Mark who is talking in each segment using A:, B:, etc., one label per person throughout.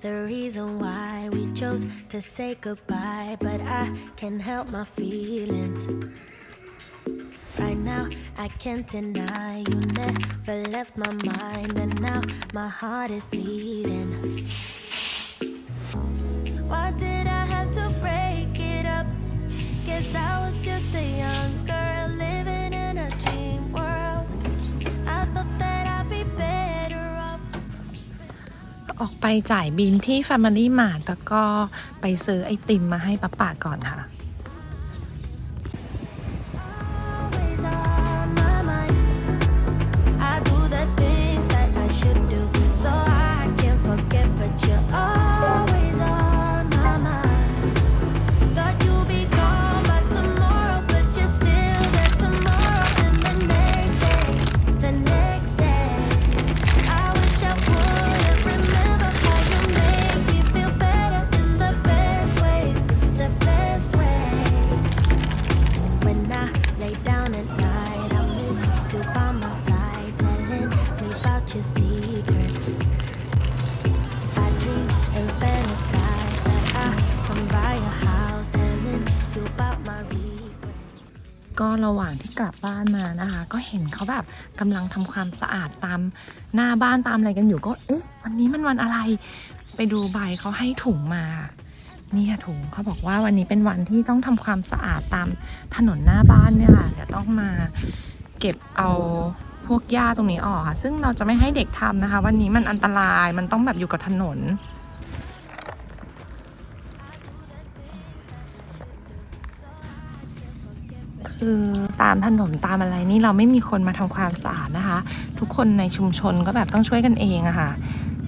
A: the reason why we chose to say goodbye, but I can't help my feelings. Right now, I can't deny you never left my mind, and now my heart is bleeding. Why did
B: ออกไปจ่ายบินที่ Family Mart แล้วก็ไปซื้อไอติมมาให้ป้าป่าก่อนค่ะ ก็ระหว่างที่กลับบ้านมานะคะ ก็เห็นเขาแบบกำลังทำความสะอาดตามหน้าบ้านตามอะไรกันอยู่ก็เอ๊ะวันนี้มันวันอะไร ไปดูใบเขาให้ถุงมาเนี่ยถุงเขาบอกว่าวันนี้เป็นวันที่ต้องทำความสะอาดตามถนนหน้าบ้านเนี่ยค่ะเดี๋ยวต้องมาเก็บเอาพวกหญ้าตรงนี้ออกค่ะ ซึ่งเราจะไม่ให้เด็กทำนะคะ วันนี้มันอันตรายมันต้องแบบอยู่กับถนน คือตามถนนตามอะไรนี่เราไม่มีคนมาทำความสะอาดนะคะ ทุกคนในชุมชนก็แบบต้องช่วยกันเองอะค่ะ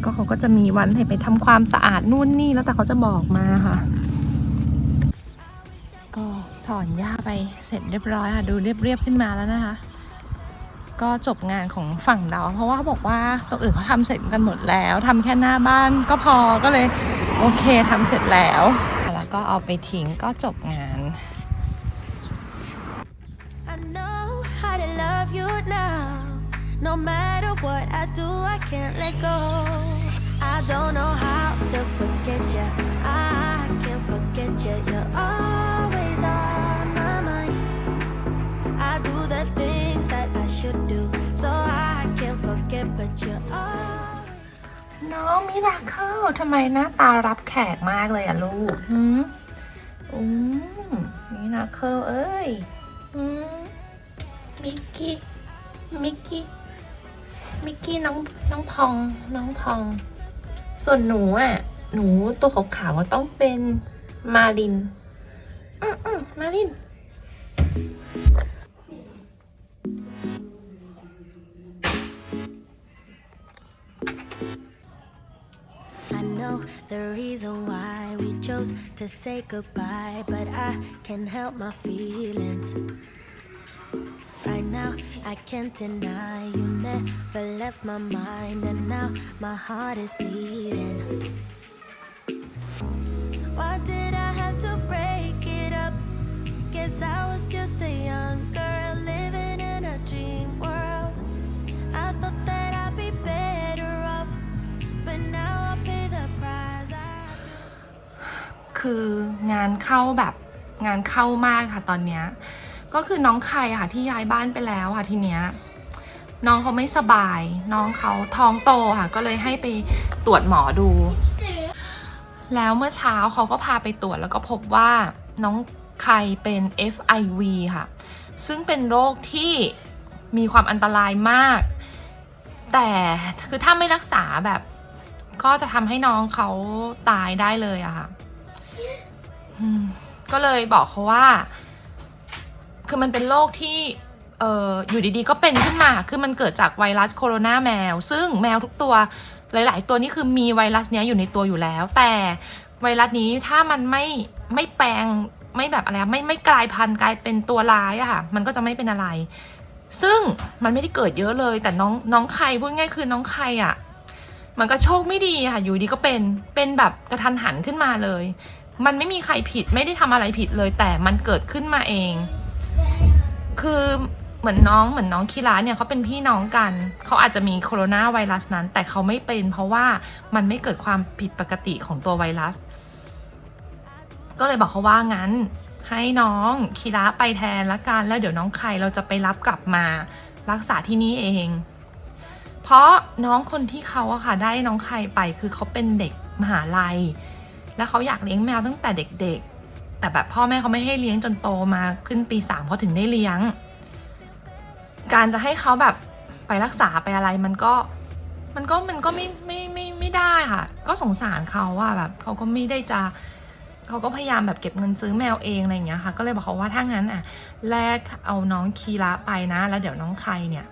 B: ก็เขาก็จะมีวันให้ไปทำความสะอาดนู่นนี่แล้วแต่เขาจะบอกมาค่ะ ก็ถอนหญ้าไปเสร็จเรียบร้อยค่ะ ดูเรียบๆขึ้นมาแล้วนะคะ ก็จบงานของฝั่งเรา เพราะว่าเขาบอกว่าตรงอื่นเขาทำเสร็จกันหมดแล้วทำแค่หน้าบ้านก็พอก็เลย โอเคทำเสร็จแล้ว แล้วก็เอาไปทิ้งก็จบงาน
A: love you now. No matter what I do, I can't let go. I don't know how to forget you. I can't forget you. You're always on my mind. I do the things that I should do, so I can't forget, but you're always.
B: น้องมิราเคิลทำไมหน้าตารับแขกมากเลยอะลูกหืมอืมมิราเคิลเอ้ยหืมมิกกี้ มิกกี้ มิกกี้น้องน้องพอง น้องพอง ส่วนหนูอะหนูตัวขาวๆอะต้องเป็นมาริน อืมอืมมาริน
A: I know the reason why we chose to say goodbye, but I can't help my feelings. Right now, I can't deny you never left my mind, and now my heart is bleeding. Why did I have to break it up? Guess I was just a young girl living in a dream world. I thought that I'd be better off, but now I pay the price. I
B: คืองานเข้าแบบงานเข้ามากค่ะตอนเนี้ย ก็คือน้องใครค่ะที่ย้ายบ้านไปแล้วค่ะทีเนี้ยน้องเขาไม่สบาย น้องเขาท้องโตค่ะ ก็เลยให้ไปตรวจหมอดู แล้วเมื่อเช้าเขาก็พาไปตรวจแล้วก็พบว่าน้องใครเป็น FIV ค่ะ ซึ่งเป็นโรคที่มีความอันตรายมาก แต่คือถ้าไม่รักษาแบบ ก็จะทำให้น้องเขาตายได้เลยอะค่ะก็เลยบอกเขาว่า คือมันเป็นโรคที่เอออยู่ดีๆ ก็เป็นขึ้นมา คือมันเกิดจากไวรัสโคโรนาแมว ซึ่งแมวทุกตัวหลาย ๆ ตัวนี่คือมีไวรัสเนี้ยอยู่ในตัวอยู่แล้ว แต่ไวรัสนี้ถ้ามันไม่ไม่แปลงไม่แบบอะไรไม่ไม่กลายพันธุ์กลายเป็นตัวร้ายอะค่ะ มันก็จะไม่เป็นอะไร ซึ่งมันไม่ได้เกิดเยอะเลย แต่น้องน้องไข่พูดง่ายคือน้องไข่อะมันก็โชคไม่ดีค่ะ อยู่ดีก็เป็นเป็นแบบกระทันหันขึ้นมาเลย มันไม่มีใครผิดไม่ได้ทำอะไรผิดเลย แต่มันเกิดขึ้นมาเอง คือเหมือนน้องเหมือนน้องคีราเนี่ยเขาเป็นพี่น้องกัน เขาอาจจะมีโคโรนาไวรัสนั้น แต่เขาไม่เป็น เพราะว่ามันไม่เกิดความผิดปกติของตัวไวรัส ก็เลยบอกเขาว่างั้น ให้น้องคีระไปแทนละกันแล้วเดี๋ยวน้องไข่เราจะไปรับกลับมารักษาที่นี่เอง เพราะน้องคนที่เขาอะค่ะได้น้องไข่ไปคือเขาเป็นเด็กมหาลัย แล้วเขาอยากเลี้ยงแมวตั้งแต่เด็ก แต่แบบพ่อแม่เขาไม่ให้เลี้ยงจนโตมาขึ้นปีสามเขาถึงได้เลี้ยง การจะให้เขาแบบไปรักษาไปอะไรมันก็ มันก็มันก็ไม่ไม่ไม่ไม่ได้ค่ะ ก็สงสารเขาว่าแบบเขาก็ไม่ได้จะเขาก็พยายามแบบเก็บเงินซื้อแมวเองอะไรอย่างเงี้ยค่ะ ก็เลยบอกเขาว่าถ้างั้นอะแลกเอาน้องคีระไปนะ แล้วเดี๋ยวน้องใครเนี่ย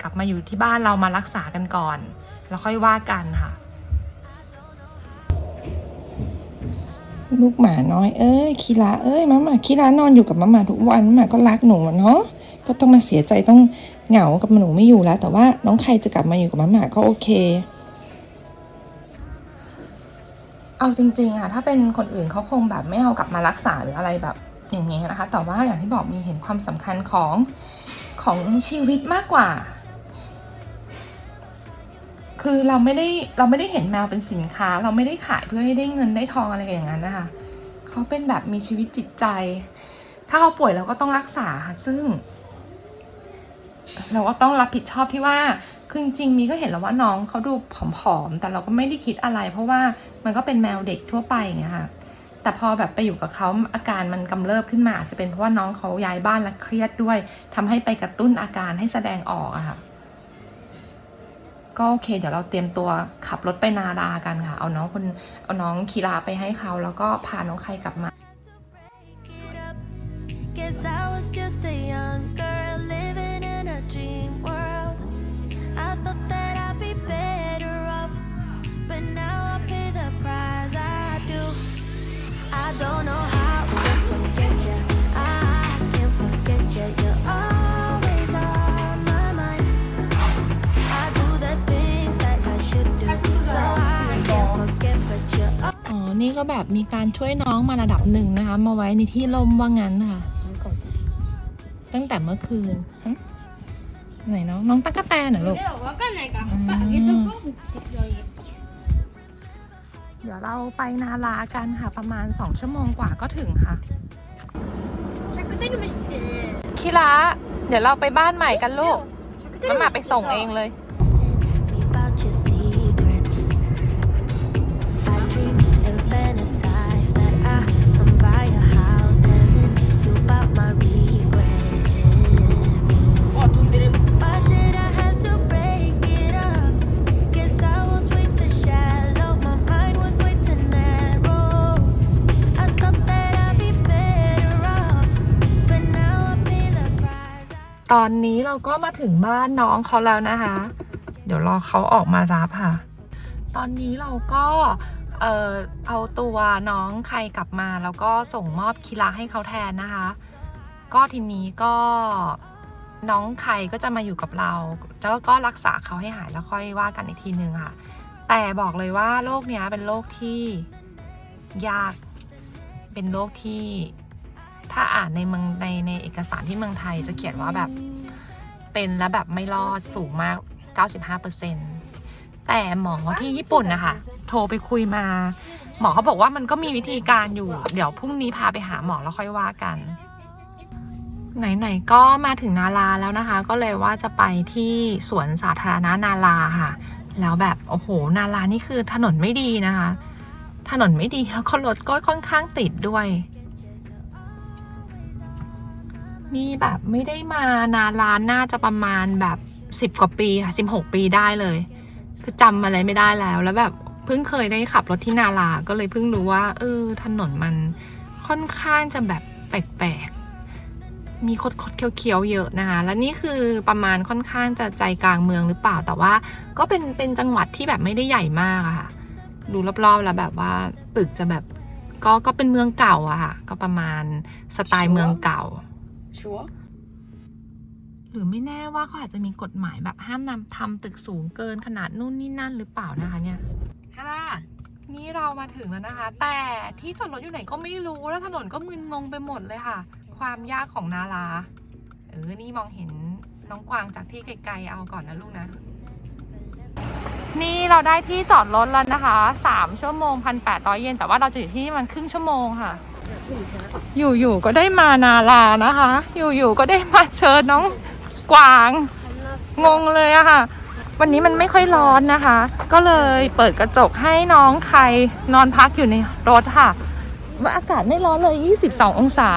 B: กลับมาอยู่ที่บ้านเรามารักษากันก่อน แล้วค่อยว่ากันค่ะ
C: ลูกหมาน้อยเอ้ยคีราเอ้ยมาม่าคีรานอนอยู่กับมาม่าทุกวันมาม่าก็รักหนูเนาะก็ต้องมาเสียใจต้องเหงากับหนูไม่อยู่แล้ว แต่ว่าน้องใครจะกลับมาอยู่กับมาม่าก็โอเค
B: เอาจริงๆอะถ้าเป็นคนอื่นเขาคงแบบไม่เอากลับมารักษาหรืออะไรแบบอย่างเงี้ยนะคะ แต่ว่าอย่างที่บอกมีเห็นความสำคัญของของชีวิตมากกว่า คือเราไม่ได้เราไม่ได้เห็นแมวเป็นสินค้า เราไม่ได้ขายเพื่อให้ได้เงินได้ทองอะไรอย่างนั้นนะคะเขาเป็นแบบมีชีวิตจิตใจ ถ้าเขาป่วยเราก็ต้องรักษาค่ะซึ่ง เราก็ต้องรับผิดชอบที่ว่าคือจริงๆมีก็เห็นแล้วว่าน้องเขาดูผอมๆแต่เราก็ไม่ได้คิดอะไร เพราะว่ามันก็เป็นแมวเด็กทั่วไปอย่างเงี้ยค่ะแต่พอแบบไปอยู่กับเขาอาการมันกำเริบขึ้นมาอาจจะเป็นเพราะว่าน้องเขาย้ายบ้านและเครียดด้วยทำให้ไปกระตุ้นอาการให้แสดงออกอะค่ะ ก็โอเค เดี๋ยวเราเตรียมตัวขับรถไปนาดากันค่ะ เอาน้องคนเอาน้องคีราไปให้เขาแล้วก็พาน้องใครกลับมา หนึ่งนะคะ มาไว้ในที่ร่มว่างั้นค่ะตั้งแต่เมื่อคืนไหนน้องน้องตั๊กแตนเหรอลูกเดี๋ยวเราไปนาลากันค่ะ ประมาณสองชั่วโมงกว่าก็ถึงค่ะคิระเดี๋ยวเราไปบ้านใหม่กันลูกมามาไปส่งเองเลย ตอนนี้เราก็มาถึงบ้านน้องเขาแล้วนะคะ เดี๋ยวรอเขาออกมารับค่ะ ตอนนี้เราก็เออเอาตัวน้องใครกลับมาแล้วก็ส่งมอบคีระให้เขาแทนนะคะ ก็ทีนี้ก็น้องใครก็จะมาอยู่กับเรา แล้วก็รักษาเขาให้หายแล้วค่อยว่ากันอีกทีนึงค่ะ แต่บอกเลยว่าโรคเนี้ยเป็นโรคที่ยากเป็นโรคที่ ถ้าอ่านในเมืองในในเอกสารที่เมืองไทยจะเขียนว่าแบบเป็นแล้วแบบไม่รอดสูงมาก 95%แต่หมอที่ญี่ปุ่นนะคะ โทรไปคุยมา หมอเขาบอกว่ามันก็มีวิธีการอยู่ เดี๋ยวพรุ่งนี้พาไปหาหมอแล้วค่อยว่ากัน ไหนๆก็มาถึงนาลาแล้วนะคะ ก็เลยว่าจะไปที่สวนสาธารณะนาลาค่ะ แล้วแบบโอ้โห นาลานี่คือถนนไม่ดีนะคะ ถนนไม่ดีแล้วก็รถก็ค่อนข้างติดด้วย นี่แบบไม่ได้มานานร้านน่าจะประมาณแบบสิบกว่าปีค่ะสิบหกปีได้เลย คือจำอะไรไม่ได้แล้ว แล้วแบบเพิ่งเคยได้ขับรถที่นาลาก็เลยเพิ่งรู้ว่า เออ ถนนมันค่อนข้างจะแบบแปลกๆ มีคดคดๆเคี้ยวๆเยอะนะคะ และนี่คือประมาณค่อนข้างจะใจกลางเมืองหรือเปล่า แต่ว่าก็เป็นเป็นจังหวัดที่แบบไม่ได้ใหญ่มากอะค่ะ ดูรอบๆแล้วแบบว่าตึกจะแบบก็ก็เป็นเมืองเก่าอะค่ะ ก็ประมาณสไตล์เมืองเก่า
C: ชัว
B: หรือไม่แน่ว่าเขาอาจจะมีกฎหมายแบบห้ามนำทำตึกสูงเกินขนาดนู่นนี่นั่นหรือเปล่านะคะเนี่ยค่ะนี่เรามาถึงแล้วนะคะ แต่ที่จอดรถอยู่ไหนก็ไม่รู้แล้วถนนก็มึนงงไปหมดเลยค่ะ ความยากของนาลาเออนี่มองเห็นน้องกวางจากที่ไกลๆเอาก่อนนะลูกนะ นี่เราได้ที่จอดรถแล้วนะคะสามชั่วโมงพันแปดร้อยเยนแต่ว่าเราจะอยู่ที่นี่มันครึ่งชั่วโมงค่ะ อยู่ๆก็ได้มานาลานะคะ อยู่ๆก็ได้มาเชิญน้องกวาง งงเลยอะค่ะ วันนี้มันไม่ค่อยร้อนนะคะ ก็เลยเปิดกระจกให้น้องใครนอนพักอยู่ในรถค่ะว่าอากาศไม่ร้อนเลย 22 องศา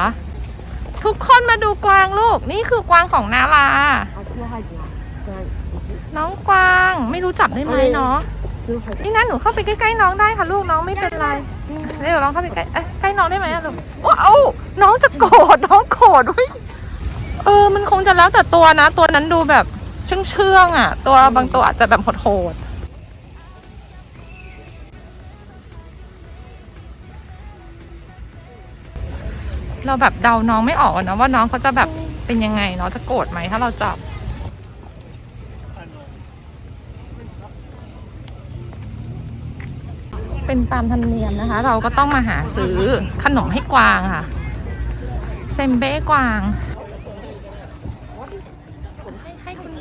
B: ทุกคนมาดูกวางลูก นี่คือกวางของนาลา น้องกวางไม่รู้จับได้ไหมเนาะนี่นะหนูเข้าไปใกล้ๆน้องได้ค่ะ ลูกน้องไม่เป็นไร เดี๋ยวลองเข้าไปใกล้เอ้ยใกล้น้องได้ไหมอะลูกว้าวน้องจะโกรธน้องโกรธเว้ยเออ มันคงจะแล้วแต่ตัวนะ ตัวนั้นดูแบบเชื่องเชื่องๆอะ ตัวบางตัวอาจจะแบบโหดๆเราแบบเดาน้องไม่ออกอะนะว่าน้องเขาจะแบบเป็นยังไงเนาะจะโกรธไหมถ้าเราจับ เป็นตามธรรมเนียมนะคะ เราก็ต้องมาหาซื้อขนมให้กวางค่ะ เซมเบ้กวาง ให้ให้คุณ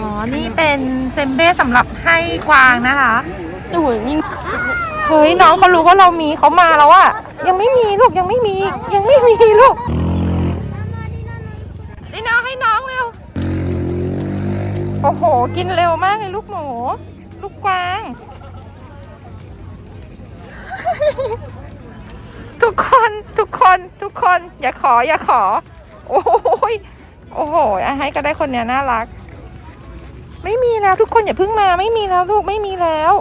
B: อ๋อ นี่เป็นเซมเบ้สำหรับให้กวางนะคะเฮ้ยน้องเขารู้ว่าเรามีเขามาแล้วอะยังไม่มีลูกยังไม่มียังไม่มีลูกนี่น้องให้น้องเร็ว โอ้โห กินเร็วมากเลยลูกหมู ลูกกวาง ทุกคนทุกคนทุกคน อย่าขอ อย่าขอ โอ้ยโอ้โหให้ก็ได้คนเนี้ยน่ารัก ไม่มีแล้วทุกคนอย่าเพิ่งมา ไม่มีแล้วลูกไม่มีแล้ว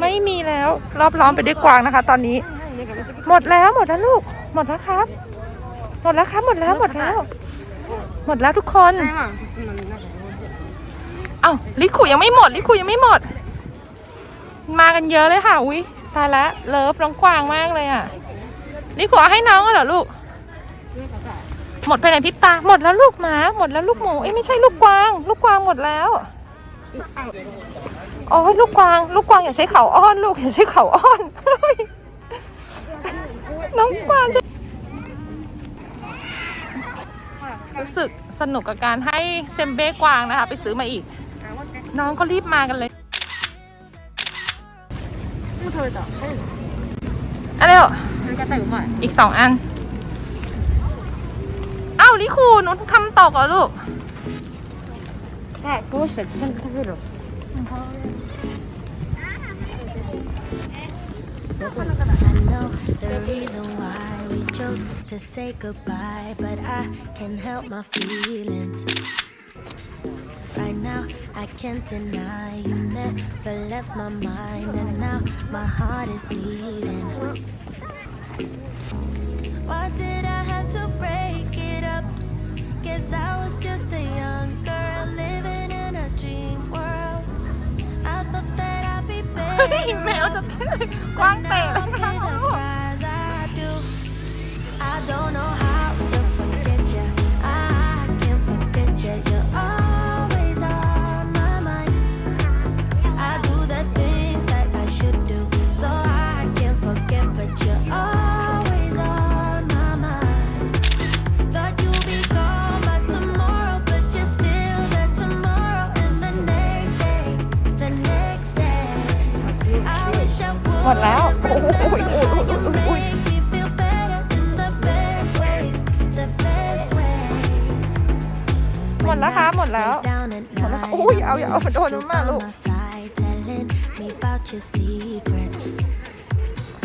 B: ไม่มีแล้ว รอบล้อมไปด้วยกวางนะคะ ตอนนี้ หมดแล้วหมดแล้วลูก หมดแล้วครับ หมดแล้วครับ หมดแล้วหมดแล้ว หมดแล้วทุกคน อ้าลิคุยังไม่หมดลิคุยังไม่หมด มากันเยอะเลยค่ะอุ้ยตายแล้วเลิฟน้องกวางมากเลยอะลิคุเอาให้น้องเหรอลูก หมดไปไหนพิบตาหมดแล้วลูกหมา หมดแล้วลูกหมูเอ้ยไม่ใช่ลูกกวาง ลูกกวางหมดแล้วโอ้ยลูกกวาง ลูกกวางอย่าใช้เขาอ้อน ลูกอย่าใช้เขาอ้อนน้องกวางจะรู้สึกสนุกกับการให้เซมเบ้กวางนะคะ ไปซื้อมาอีก น้องก็รีบมากันเลยมันเอต่อะเร็วอีกสองอัน เอ้าลิคูหนูทำตกเหรอลูก
D: แช่
A: กูเสร็จฉันทำไม่หรอก Right now, I can't deny you never left my mind, and now my heart is bleeding. Why did I have to break it up? Guess I was just a young girl living in a dream world. I thought that I'd be
B: เฮ้ย
A: better.
B: แมวจะกว้างเตะแล้วนะ
A: Now
B: ลู
A: I
B: ก
A: pay the price I do. I don't know how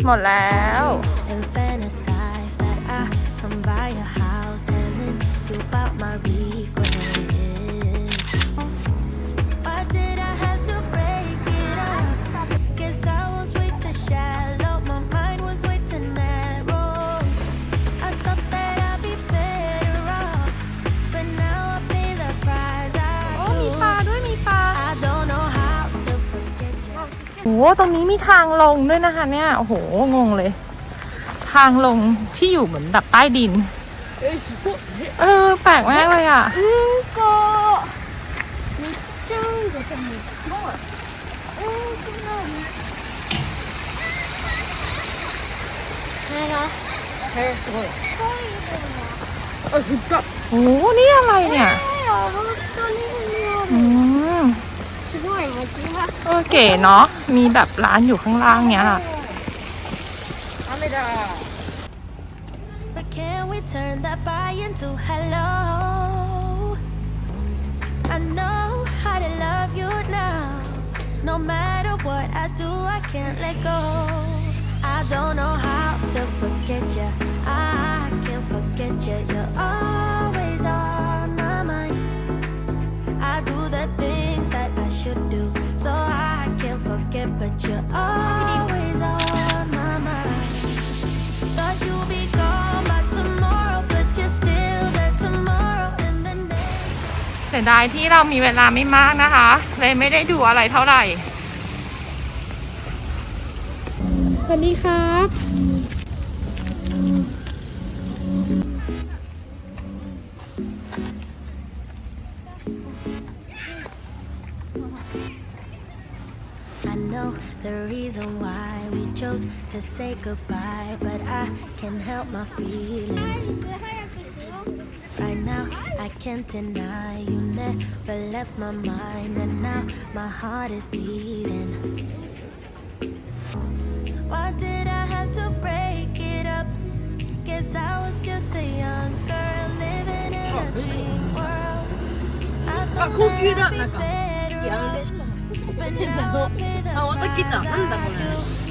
B: หมดแล้ว ตรงนี้มีทางลงด้วยนะคะเนี่ย โอ้โห งงเลย ทางลงที่อยู่เหมือนแบบใต้ดิน เออ แปลกมากเลยอะ
D: โอ้โก้นี่ช่างเด็กจังเล
E: ยนี่
D: นะโอ้
E: ยโอ้
B: โหนี่อะไรเนี่ย
D: อืม ซื้อหน่
B: อยมา
D: ซื้อมา
B: เออเก๋เนาะมีแบบร้านอยู่ข้างล่างเนี้ยทำ
E: ไม่ได้
A: But can we turn that by into hello? I know how to love you now. No matter what I do, I can't let go. I don't know how to forget you. I can't forget you. You're always on my forget, but you're always on my mind. Thought you'd be gone by tomorrow, but you're still there tomorrow and the next.
B: เสียดายที่เรามีเวลาไม่มากนะคะ เลยไม่ได้ดูอะไรเท่าไหร่ สวัสดีครับ
A: to say goodbye, but I can't help my feelings. Right now, I can't deny you never left my mind, and now my heart is beating. Why did I have to break it up? Guess I was just a young girl living in a dream world. I thought I'd be better
E: off,
A: but now I'll be the I
D: do.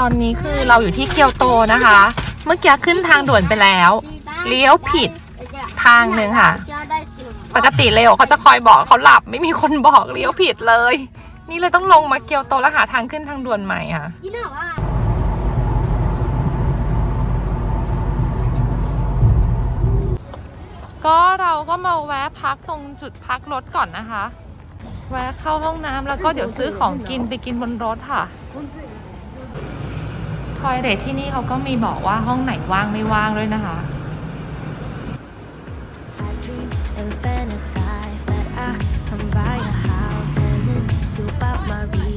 B: ตอนนี้คือเราอยู่ที่เกียวโตนะคะ เมื่อกี้ขึ้นทางด่วนไปแล้ว เลี้ยวผิดทางหนึ่งค่ะ ปกติเลโอเขาจะคอยบอกเขาหลับไม่มีคนบอกเลี้ยวผิดเลย นี่เลยต้องลงมาเกียวโตแล้วหาทางขึ้นทางด่วนใหม่ค่ะ ก็เราก็มาแวะพักตรงจุดพักรถก่อนนะคะ แวะเข้าห้องน้ำแล้วก็เดี๋ยวซื้อของกินไปกินบนรถค่ะทอยเดทที่นี่เขาก็มีบอกว่าห้องไหนว่างไม่ว่างด้วยนะคะ
A: I dream and fantasize that I come by your house, telling you about my regrets.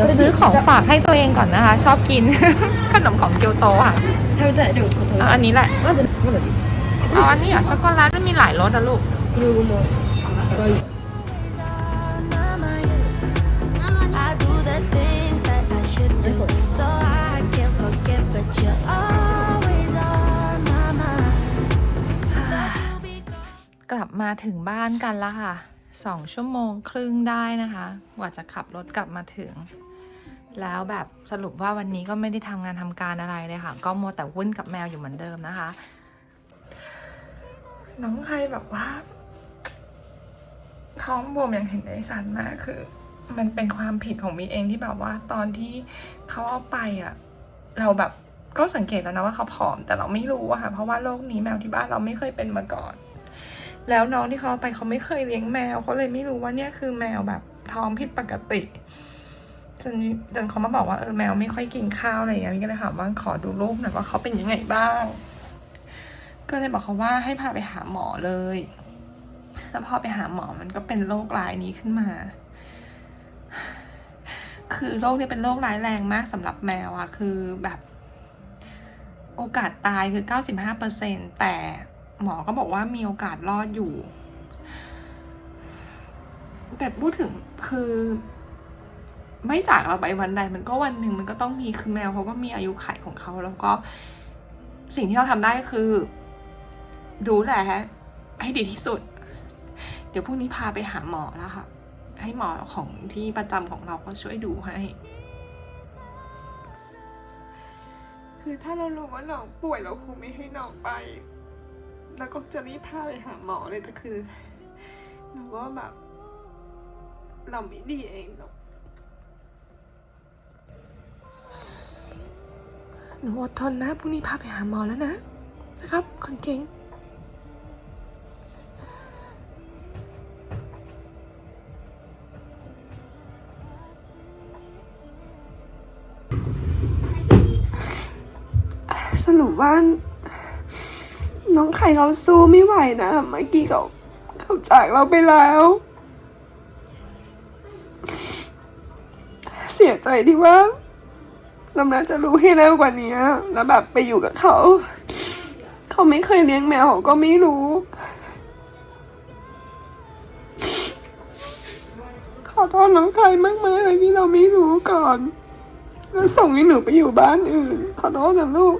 B: ดี๋ยวซื้อของฝากให้ตัวเองก่อนนะคะ ชอบกิน ขนมของเกียวโตค่ะเอาอันนี้แหละเอาอันนี้อะช็อกโกแลตมันมีหลายรสอะลูกกลับมาถึงบ้านกันแล้วค่ะสองชั่วโมงครึ่งได้นะคะ กว่าจะขับรถกลับมาถึง แล้วแบบสรุปว่าวันนี้ก็ไม่ได้ทำงานทำการอะไรเลยค่ะ ก็มัวแต่วุ่นกับแมวอยู่เหมือนเดิมนะคะ น้องใครแบบว่า ท้องบวมอย่างเห็นได้ชัดมากคือ มันเป็นความผิดของมีเองที่แบบว่าตอนที่เขาเอาไปอะ เราแบบก็สังเกตแล้วนะว่าเขาผอมแต่เราไม่รู้อะค่ะ เพราะว่าโรคนี้แมวที่บ้านเราไม่เคยเป็นมาก่อน แล้วน้องที่เขาเอาไปเขาไม่เคยเลี้ยงแมวเขาเลยไม่รู้ว่าเนี่ยคือแมวแบบท้องผิดปกติ จนจนเขามาบอกว่าเออแมวไม่ค่อยกินข้าวอะไรอย่างเงี้ยพี่ก็เลยถามว่าขอดูรูปหน่อยว่าเขาเป็นยังไงบ้าง ก็เลยบอกเขาว่าให้พาไปหาหมอเลย แล้วพอไปหาหมอมันก็เป็นโรคร้ายนี้ขึ้นมา คือโรคเนี่ยเป็นโรคร้ายแรงมากสำหรับแมวอะคือแบบโอกาสตายคือ 95%แต่หมอก็บอกว่ามีโอกาสรอดอยู่ แต่พูดถึงคือ ไม่จากเราไปวันใดมันก็วันหนึ่งมันก็ต้องมีคือแมวเขาก็มีอายุไขของเขาแล้วก็สิ่งที่เราทำได้คือ ดูแลให้ดีที่สุด เดี๋ยวพรุ่งนี้พาไปหาหมอแล้วค่ะ ให้หมอของที่ประจำของเราก็ช่วยดูให้ คือถ้าเรารู้ว่าน้องป่วยเราคงไม่ให้น้องไป แล้วก็จะรีบพาไปหาหมอเลยแต่คือเราก็แบบ เราไม่ดีเองหรอก หนูอดทนนะพรุ่งนี้พาไปหาหมอแล้วนะ นะครับคนเก่งส
A: รุปว่า น้องไข่เขาสู้ไม่ไหวนะ เมื่อกี้เขาเขาจากเราไปแล้ว เสียใจที่ว่า เราน่าจะรู้ให้เร็วกว่านี้แล้วแบบไปอยู่กับเขา เขาไม่เคยเลี้ยงแมวเขาก็ไม่รู้ ขอโทษน้องไข่มากๆเลยที่เราไม่รู้ก่อน แล้วส่งให้หนูไปอยู่บ้านอื่น ขอโทษนะลูก